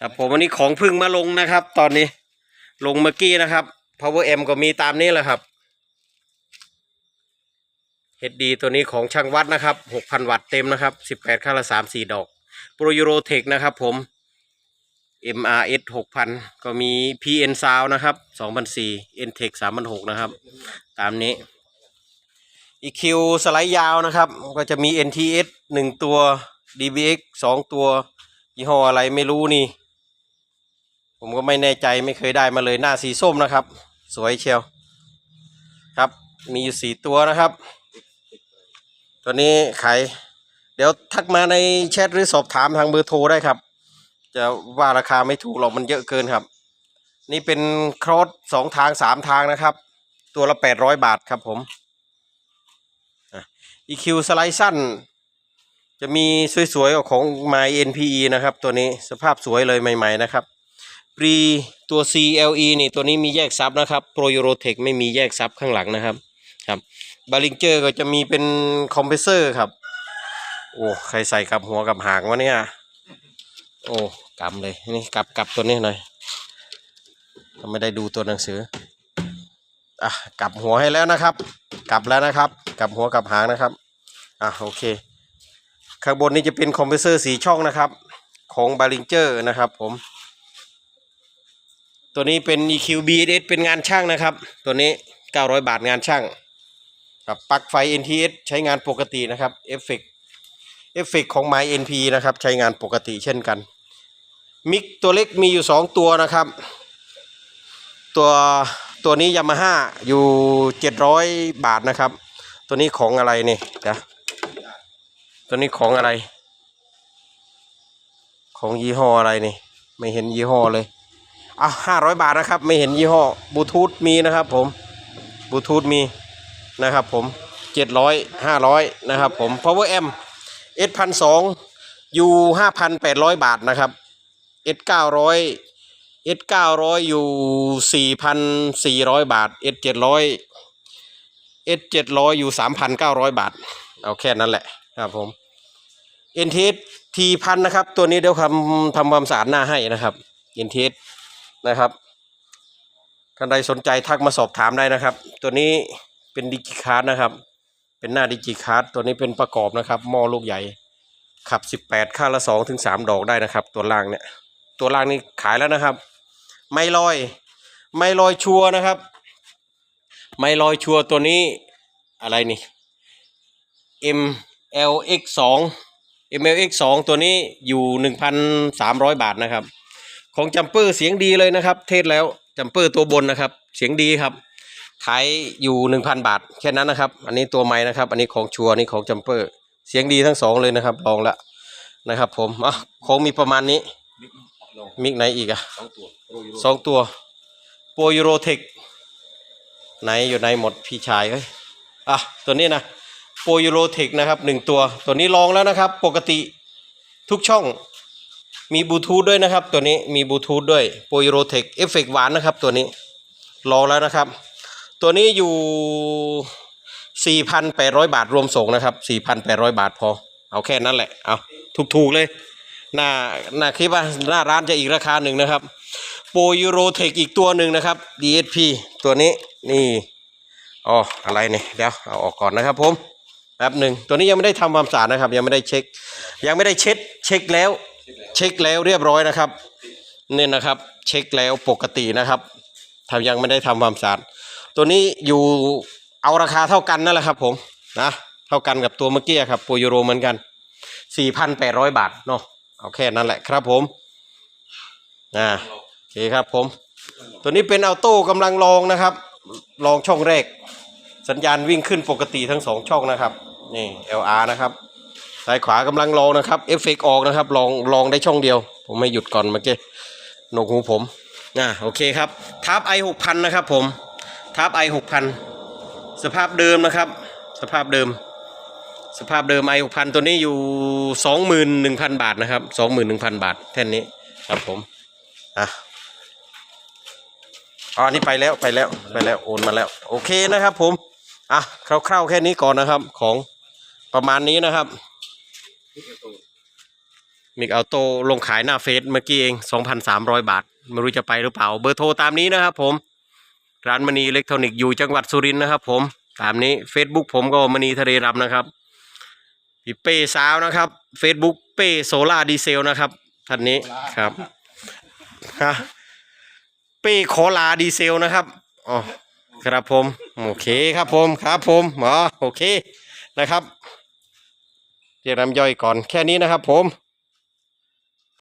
ครับผมวันนี้ของพึ่งมาลงนะครับ ตอนนี้ ลงเมื่อกี้นะครับ power m ก็มีตามนี้แหละครับ HD ตัวนี้ของช่างวัดนะครับ 6,000 วัตต์เต็มนะครับ 18ค่าละ3 4 ดอก Pro Euro Tech นะครับผม MRS 6,000 ก็มี PN Sound นะครับ2,004 NTech 3,600นะครับ ตามนี้ EQ สไลด์ยาวนะครับ ก็จะมี NTS 1 ตัว DBX 2 ตัวยี่ห้ออะไรไม่รู้นี่ ผมก็ไม่แน่ใจไม่เคยได้มาเลยหน้าสีส้มนะครับ สวยเชียวครับ มีอยู่สี่ตัวนะครับ ตัวนี้ขายเดี๋ยวทักมาในแชทหรือสอบถามทางเบอร์โทรได้ครับ จะว่าราคาไม่ถูกหรอกมันเยอะเกินครับ นี่เป็นครอสสองทางสามทางนะครับ ตัวละแปดร้อยบาทครับผมอะ EQ สไลด์สั้น จะมีสวยๆของ My NPE นะครับ ตัวนี้สภาพสวยเลยใหม่ ๆ นะครับ ปรีตัว CLE นี่ตัวนี้มีแยกซับนะครับ Pro Eurotech ไม่มีแยกซับข้างหลังนะครับครับบาริงเจอร์ก็จะมีเป็นคอมเพรสเซอร์ครับ โอ้ใครใส่กับหัวกับหางวะเนี่ยโอ้กำเลยนี่กลับกลับตัวนี้หน่อยก็ไม่ได้ดูตัวหนังสืออะกลับหัวให้แล้วนะครับ กลับแล้วนะครับ กลับหัวกลับหางนะครับอะโอเค ข้างบนนี้จะเป็นคอมเพรสเซอร์สีช่องนะครับ ของบาริงเจอร์นะครับผม ตัวนี้เป็น EQ BSS เป็นงานช่างนะครับ ตัวนี้ 900 บาทงานช่างครับปลั๊กไฟ NTS ใช้งานปกตินะครับเอฟเฟกเอฟเฟกของ My NP นะครับ ใช้งานปกติเช่นกัน มิกตัวเล็กมีอยู่ 2 ตัวนะครับ ตัวตัวนี้ยามาฮ่าอยู่ 700 บาทนะครับ ตัวนี้ของอะไรนี่เดี๋ยวตัวนี้ของอะไร ของยี่ห้ออะไรนี่ ไม่เห็นยี่ห้อเลย อะห้าร้อยบาทนะครับ ไม่เห็นยี่ห้อบลูทูธมีนะครับผมบลูทูธมีนะครับผมเจ็ดร้อยห้าร้อยนะครับผม power m s พันสองยูห้าพันแปดร้อยบาทนะครับ s เก้าร้อย s เก้าร้อยอยู่สี่พันสี่ร้อยบาท s เจ็ดร้อย s เจ็ดร้อยอยู่สามพันเก้าร้อยบาท เอาแค่นั้นแหละครับผม NTS ทีพันนะครับ ตัวนี้เดี๋ยวทำทำความสะอาดหน้าให้นะครับ NTS นะครับท่านใดสนใจทักมาสอบถามได้นะครับ ตัวนี้เป็นดิจิคาร์ดนะครับ เป็นหน้าดิจิคาร์ดตัวนี้เป็นประกอบนะครับหม้อลูกใหญ่ ขับ 18 ค่าละ2ถึง3ดอกได้นะครับ ตัวล่างเนี่ย ตัวล่างนี่ขายแล้วนะครับ ไม่ลอย ไม่ลอยชัวนะครับ ไม่ลอยชัวตัวนี้อะไรนี่ MLX 2 MLX 2 ตัวนี้อยู่ 1,300 บาทนะครับ ของจัมเปอร์เสียงดีเลยนะครับ เทศแล้วจัมเปอร์ตัวบนนะครับ เสียงดีครับขายอยู่1,000บาทแค่นั้นนะครับ อันนี้ตัวไม้นะครับ อันนี้ของชัวร์อันนี้ของจัมเปอร์ เสียงดีทั้งสองเลยนะครับลองละนะครับ ผมอะของมีประมาณนี้มิกไหนอีกอะสองตัวโปรยูโรเทคไหนอยู่ในหมดพี่ชายเอ้ยอะตัวนี้นะโปรยูโรเทคนะครับหนึ่งตัว ตัวนี้ลองแล้วนะครับ ปกติทุกช่อง มีบลูทูธด้วยนะครับ ตัวนี้มีบลูทูธด้วยโปรยูโรเทคเอฟเฟกหวานนะครับ ตัวนี้ลองแล้วนะครับ ตัวนี้อยู่ 4,800 บาทรวมส่งนะครับ 4,800 บาทพอ เอาแค่นั้นแหละเอาถูกๆเลยหน้าหน้าคลิปว่าหน้าร้านจะอีกราคาหนึ่งนะครับโปรยูโรเทคอีกตัวหนึ่งนะครับ DSP ตัวนี้นี่อ๋ออะไรเนี่ยเดี๋ยวเอาออกก่อนนะครับผมแป๊บหนึ่งตัวนี้ยังไม่ได้ทำความสะอาดนะครับ ยังไม่ได้เช็ค ยังไม่ได้เช็ดเช็คแล้ว เช็คแล้วเรียบร้อยนะครับนี่นะครับ เช็คแล้วปกตินะครับทำยังไม่ได้ทำความสะอาดตัวนี้อยู่เอาราคาเท่ากันนั่นแหละครับผมนะเท่ากันกับตัวเมื่อกี้ครับโปรยูโรเหมือนกัน 4,800 บาทเนาะเอาแค่นั้นแหละครับผมอ่าโอเคครับผม ตัวนี้เป็นออโต้กำลังลองนะครับ ลองช่องแรก สัญญาณวิ่งขึ้นปกติทั้งสองช่องนะครับ นี่ LR นะครับ ซ้ายขวากำลังลองนะครับเอฟเฟกออกนะครับลองลองได้ช่องเดียว ผมไม่หยุดก่อนเมื่อกี้หนกหูผมอ่าโอเคครับทับ i 6 0 0นนะครับผมทับ i 6 0 0สภาพเดิมนะครับ สภาพเดิม สภาพเดิม i 6 0 0ตัวนี้อยู่21,000บาทนะครับ21,000บาทแท่นนี้ครับผมอะอ๋ออันนี้ไปแล้วไปแล้วไปแล้วโอนมาแล้ว โอเคนะครับผมอะคร่าวๆแค่นี้ก่อนนะครับของประมาณนี้นะครับ มิกเอาโตลงขายหน้าเฟซเมื่อกี้เอง 2,300 บาท ไม่รู้จะไปหรือเปล่า เบอร์โทรตามนี้นะครับผม ร้านมณีอิเล็กทรอนิกส์อยู่จังหวัดสุรินทร์นะครับผม ตามนี้ Facebook ผมก็มณีทะเลรำนะครับพี่เป้สาวนะครับ Facebook เป้โซล่าดีเซลนะครับท่านนี้ครับฮะเป้โคลาดีเซลนะครับอ๋อครับผม โอเคครับผมครับผมอ๋อโอเคนะครับ เรียกน้ำย่อยก่อนแค่นี้นะครับผม